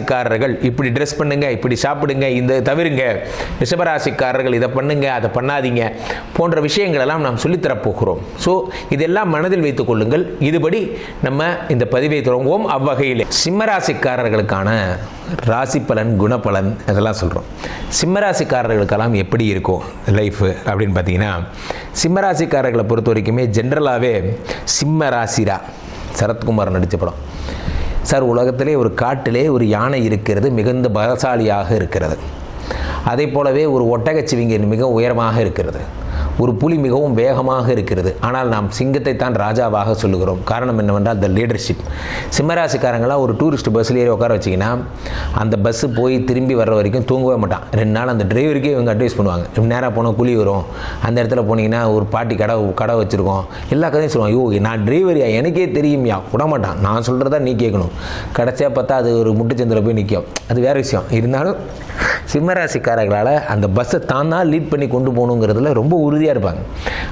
மேஷராசிக்காரர்கள் இப்படி ட்ரெஸ் பண்ணுங்க இப்படி சாப்பிடுங்க இந்த தவிருங்க. ரிஷபராசிக்காரர்கள் இதை பண்ணுங்க அதை பண்ணாதீங்க போன்ற விஷயங்களெல்லாம் நாம் சொல்லித்தரப்போகிறோம் ஸோ இதெல்லாம் மனதில் வைத்துக் கொள்ளுங்கள். இதுபடி நம்ம இந்த பதிவை தொடங்குவோம். அவ்வகையில் சிம்மராசிக்காரர்களுக்கான ராசி பலன் குணபலன் இதெல்லாம் சொல்கிறோம் சிம்மராசிக்காரர்களுக்கெல்லாம் எப்படி இருக்கும் லைஃப் அப்படின்னு பார்த்தீங்கன்னா சிம்மராசிக்காரர்களை பொறுத்த வரைக்குமே ஜென்ரலாகவே சிம்ம ராசிரா சரத்குமார் நடித்த படம். சார் உலகத்திலே ஒரு காட்டிலே ஒரு யானை இருக்கிறது மிகுந்த பலசாலியாக இருக்கிறது. அதே போலவே ஒரு ஒட்டகச்சிவிங்கன் மிக உயரமாக இருக்கிறது. ஒரு புலி மிகவும் வேகமாக இருக்கிறது. ஆனால் நாம் சிங்கத்தை தான் ராஜாவாக சொல்லுகிறோம். காரணம் என்னவென்றால் த லீடர்ஷிப் சிம்மராசிக்காரங்களாம் ஒரு டூரிஸ்ட் பஸ்ஸில் ஏறி உட்கார வச்சிங்கன்னா அந்த பஸ்ஸு போய் திரும்பி வர்ற வரைக்கும் தூங்கவே மாட்டான். ரெண்டு நாள் அந்த டிரைவருக்கே இவங்க அட்வைஸ் பண்ணுவாங்க. நேராக போனால் குழி வரும். அந்த இடத்துல போனீங்கன்னா ஒரு பாட்டி கடை கடை வச்சுருக்கோம். எல்லா கதையும் சொல்லுவாங்க. ஐயோ நான் டிரைவரியா எனக்கே தெரியும்யா? விட மாட்டான். நான் சொல்கிறதா நீ கேட்கணும். கடைசியாக பார்த்தா அது ஒரு முட்டுச்சந்தில் போய் நிற்கும் அது வேறு விஷயம். இருந்தாலும் சிம்மராசிக்காரர்களால் அந்த பஸ்ஸை தான் தான் லீட் பண்ணி கொண்டு போகணுங்கிறதுல ரொம்ப உறுதியாக இருப்பாங்க.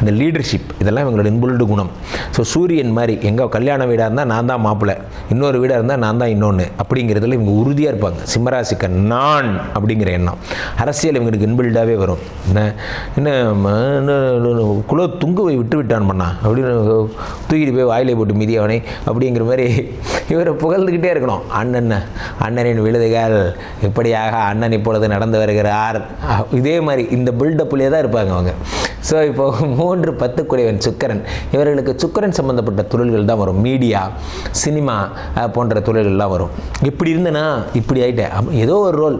அந்த லீடர்ஷிப் இதெல்லாம் இவங்களோட இன்புல்டு குணம். ஸோ சூரியன் மாதிரி எங்கே கல்யாண வீடாக இருந்தால் நான் தான் மாப்பிள்ளை இன்னொரு வீடாக இருந்தால் நான் தான் இன்னொன்று அப்படிங்கிறதுல இவங்க உறுதியாக இருப்பாங்க. சிம்மராசிக்க நான் அப்படிங்கிற எண்ணம். அரசியல் இவங்களுக்கு இன்புல்டாகவே வரும். என்ன? என்ன ம, குலோ துங்குவை விட்டு விட்டான் பண்ணா அப்படின்னு தூக்கிட்டு போய் வாயிலே போட்டு மிதியவனை அப்படிங்கிற மாதிரி இவரை புகழ்ந்துக்கிட்டே இருக்கணும். அண்ணன் அண்ணனின் விழுதுகள் இப்படியாக அண்ணன் இப்பொழுது நடந்து வருகிறார் ஆர் இதே மாதிரி இந்த பில்டப்லேயே தான் இருப்பாங்க அவங்க. ஸோ இப்போ மூன்று பத்து குறைவன் சுக்கரன். இவர்களுக்கு சுக்கரன் சம்மந்தப்பட்ட தொழில்கள் தான் வரும். மீடியா சினிமா போன்ற தொழில்கள்லாம் வரும். இப்படி இருந்தனா? இப்படி ஆயிட்டேன். ஏதோ ஒரு ரோல்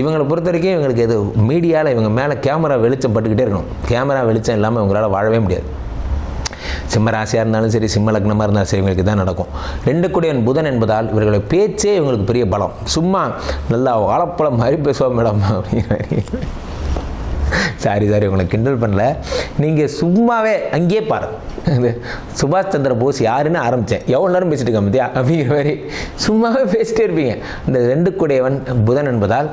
இவங்களை பொறுத்த வரைக்கும் இவங்களுக்கு எது? மீடியாவில் இவங்க மேலே கேமரா வெளிச்சம் பட்டுக்கிட்டே இருக்கணும். கேமரா வெளிச்சம் இல்லாமல் இவங்களால் வாழவே முடியாது. சிம்ம ராசியாக இருந்தாலும் சரி சிம்ம லக்னமாக இருந்தாலும் சரி இவங்களுக்கு தான் நடக்கும். ரெண்டு கூடியவன் புதன் என்பதால் இவர்களுடைய பேச்சே இவங்களுக்கு பெரிய பலம். சும்மா நல்லா வாழைப்பழம் மாதிரி பேசுவோம் மேடம் அப்படிங்கிற மாதிரி சாரி சாரி உங்களை கிண்டல் பண்ணல. நீங்கள் சும்மாவே அங்கேயே பாரு. இது சுபாஷ் சந்திர போஸ் யாருன்னு ஆரம்பித்தேன் எவ்வளோ நேரம் பேசிட்டு இருக்க மத்தியா? அப்படிங்கிற மாதிரி சும்மாவே பேசிட்டே இருப்பீங்க. இந்த ரெண்டு கூடையவன் புதன் என்பதால்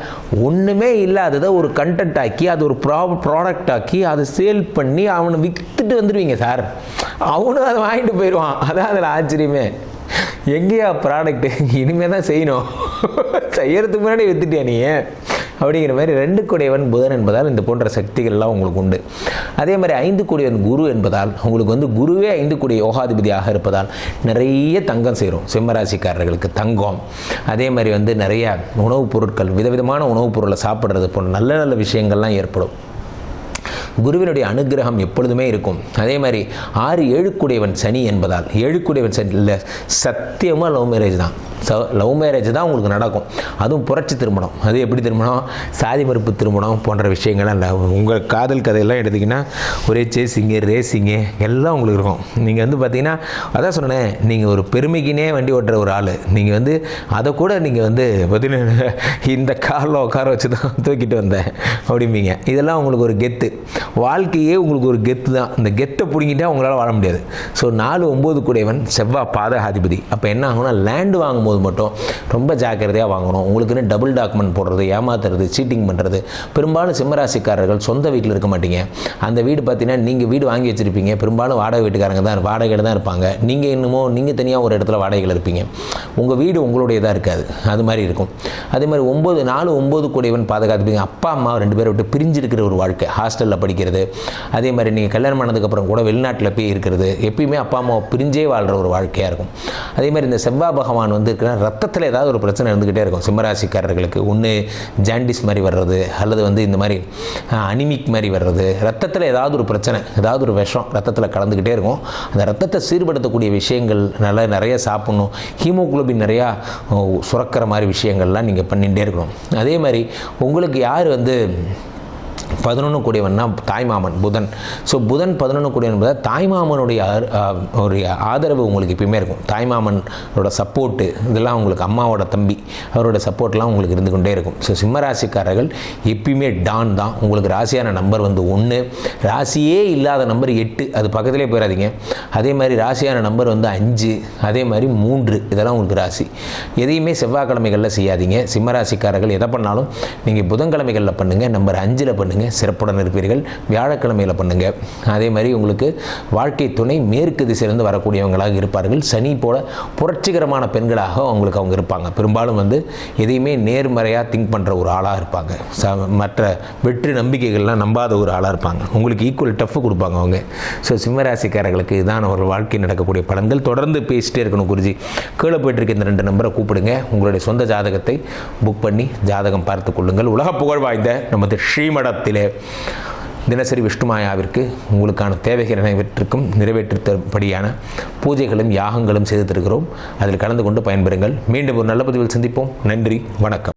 ஒன்றுமே இல்லாததை ஒரு கண்டென்ட் ஆக்கி அது ஒரு ப்ரா ப்ராடக்ட் ஆக்கி அதை சேல் பண்ணி அவனை விற்றுட்டு வந்துடுவீங்க சார் அவனும் அதை வாங்கிட்டு போயிடுவான். அதான் அதில் ஆச்சரியமே. எங்கேயா ப்ராடக்ட்டு இனிமேல் தான் செய்யணும். செய்யறதுக்கு முன்னாடி வித்துட்டியா நீ? அப்படிங்கிற மாதிரி ரெண்டு கூடையவன் புதன் என்பதால் இந்த போன்ற சக்திகள்லாம் உங்களுக்கு உண்டு. அதே மாதிரி ஐந்து கூடையவன் குரு என்பதால் உங்களுக்கு வந்து குருவே ஐந்து கூடிய யோகாதிபதியாக இருப்பதால் நிறைய தங்கம் சேரும். சிம்மராசிக்காரர்களுக்கு தங்கம். அதே மாதிரி வந்து நிறைய உணவுப் பொருட்கள் விதவிதமான உணவுப் பொருளை சாப்பிட்றது போன்ற நல்ல நல்ல விஷயங்கள்லாம் ஏற்படும். குருவினுடைய அனுகிரகம் எப்பொழுதுமே இருக்கும். அதே மாதிரி ஆறு ஏழுக்குடையவன் சனி என்பதால் ஏழுக்குடையவன் சனி இல்லை சத்தியமாக லவ் மேரேஜ் தான். ஸோ லவ் மேரேஜ் தான் உங்களுக்கு நடக்கும். அதுவும் புரட்சி திருமணம். அது எப்படி திருமணம்? சாதி மறுப்பு திருமணம் போன்ற விஷயங்கள்லாம் இல்லை. உங்கள் காதல் கதையெல்லாம் எடுத்திங்கன்னா ஒரே சேசிங்கு ரேசிங்கு எல்லாம் உங்களுக்கு இருக்கும். நீங்கள் வந்து பார்த்தீங்கன்னா அதான் சொன்னேன் நீங்கள் ஒரு பெருமைக்குனே வண்டி ஓட்டுற ஒரு ஆள். நீங்கள் வந்து அதை கூட நீங்கள் வந்து பார்த்தீங்கன்னா இந்த காரில் உட்கார வச்சு தான் தூக்கிட்டு வந்தேன் அப்படிம்பீங்க. இதெல்லாம் உங்களுக்கு ஒரு கெத்து. வாழ்க்கையே உங்களுக்கு ஒரு கெத்து தான். இந்த கெத்தை பிடிங்கிட்டா உங்களால் வாழ முடியாது. ஸோ நாலு ஒம்பது கூடையவன் செவ்வாய் பாதகாதிபதி. அப்போ என்ன ஆகும்னா லேண்டு வாங்கும்போது மட்டும் ரொம்ப ஜாக்கிரதையாக வாங்கணும். உங்களுக்குன்னு டபுள் டாக்குமெண்ட் போடுறது ஏமாத்துறது சீட்டிங் பண்ணுறது பெரும்பாலும் சிம்மராசிக்காரர்கள் சொந்த வீட்டில் இருக்க மாட்டீங்க. அந்த வீடு பார்த்தீங்கன்னா நீங்கள் வீடு வாங்கி வச்சுருப்பீங்க. பெரும்பாலும் வாடகை வீட்டுக்காரங்க தான் வாடகையில் தான் இருப்பாங்க. நீங்கள் இன்னமும் நீங்கள் தனியாக ஒரு இடத்துல வாடகையில் இருப்பீங்க. உங்கள் வீடு உங்களுடையதாக இருக்காது. அது மாதிரி இருக்கும். அதே மாதிரி ஒம்பது நாலு ஒம்பது கூடையவன் பாதுகாத்துப்பீங்க அப்பா அம்மா ரெண்டு பேரை விட்டு பிரிஞ்சு இருக்கிற ஒரு வாழ்க்கை. ஹாஸ்டலில் படிக்கிறது. அதே மாதிரி நீங்கள் கல்யாணம் பண்ணதுக்கப்புறம் கூட வெளிநாட்டில் போய் இருக்கிறது எப்பயுமே அப்பா அம்மாவை பிரிஞ்சே வாழ்கிற ஒரு வாழ்க்கையாக இருக்கும். அதே மாதிரி இந்த செவ்வாய் பகவான் வந்து இருக்கிற ரத்தத்தில் ஏதாவது ஒரு பிரச்சனை இருந்துக்கிட்டே இருக்கும். சிம்மராசிக்காரர்களுக்கு ஒன்று ஜாண்டிஸ் மாதிரி வர்றது அல்லது வந்து இந்த மாதிரி அனிமிக் மாதிரி வர்றது ரத்தத்தில் ஏதாவது ஒரு பிரச்சனை ஏதாவது ஒரு விஷம் ரத்தத்தில் கலந்துக்கிட்டே இருக்கும். அந்த ரத்தத்தை சீர்படுத்தக்கூடிய விஷயங்கள் நல்லா நிறைய சாப்பிட்ணும். ஹீமோகுளோபின் நிறையா சுரக்கிற மாதிரி விஷயங்கள்லாம் நீங்கள் பண்ணிகிட்டே இருக்கணும். அதே மாதிரி உங்களுக்கு யார் வந்து பதினொன்று கூடியவன்னா தாய்மாமன் புதன். ஸோ புதன் பதினொன்று கூடியவன் என்பதால் தாய்மாமனுடைய அவருடைய ஒரு ஆதரவு உங்களுக்கு எப்பயுமே இருக்கும். தாய்மாமனோட சப்போர்ட்டு இதெல்லாம் உங்களுக்கு அம்மாவோட தம்பி அவரோட சப்போர்ட்லாம் உங்களுக்கு இருந்து கொண்டே இருக்கும். ஸோ சிம்மராசிக்காரர்கள் எப்பயுமே டான் தான். உங்களுக்கு ராசியான நம்பர் வந்து ஒன்று ராசியே இல்லாத நம்பர் எட்டு. அது பக்கத்திலே போயிடாதீங்க அதே மாதிரி ராசியான நம்பர் வந்து அஞ்சு. அதே மாதிரி மூன்று. இதெல்லாம் உங்களுக்கு ராசி. எதையுமே செவ்வாய்க்கிழமைகளில் செய்யாதீங்க. சிம்மராசிக்காரர்கள் எதை பண்ணாலும் நீங்கள் புதன்கிழமைகளில் பண்ணுங்கள் நம்பர் அஞ்சில் பண்ணுங்கள் சிறப்புடன் இருப்பீர்கள். வியாழக்கிழமையில் பண்ணுங்கள் அதே மாதிரி உங்களுக்கு வாழ்க்கை துணை மேற்கு திசையிலிருந்து வரக்கூடியவங்களாக இருப்பார்கள். சனி போல புரட்சிகரமான பெண்களாக அவங்களுக்கு அவங்க இருப்பாங்க. பெரும்பாலும் வந்து எதையுமே நேர்மறையாக திங்க் பண்ணுற ஒரு ஆளாக இருப்பாங்க. ச மற்ற வெற்றி நம்பிக்கைகள்லாம் நம்பாத ஒரு ஆளாக இருப்பாங்க. உங்களுக்கு ஈக்குவல் டஃப் கொடுப்பாங்க அவங்க. ஸோ சிம்மராசிக்காரர்களுக்கு இதுதான் ஒரு வாழ்க்கை நடக்கக்கூடிய பலன்கள். தொடர்ந்து பேசிட்டே இருக்கணும் குருஜி. கீழே போயிட்டுருக்க இந்த ரெண்டு நம்பரை கூப்பிடுங்க. உங்களுடைய சொந்த ஜாதகத்தை புக் பண்ணி ஜாதகம் பார்த்து கொள்ளுங்கள். உலக புகழ் வாய்ந்த நமது ஸ்ரீமடத்திலே தினசரி விஷ்ணுமாயாவிற்கு உங்களுக்கான தேவைகள் நிறைவேற்றிற்கும் நிறைவேற்றும்படியான பூஜைகளும் யாகங்களும் செய்து தருகிறோம். அதில் கலந்து கொண்டு பயன்பெறுங்கள். மீண்டும் ஒரு நல்ல பதிவில் சந்திப்போம். நன்றி. வணக்கம்.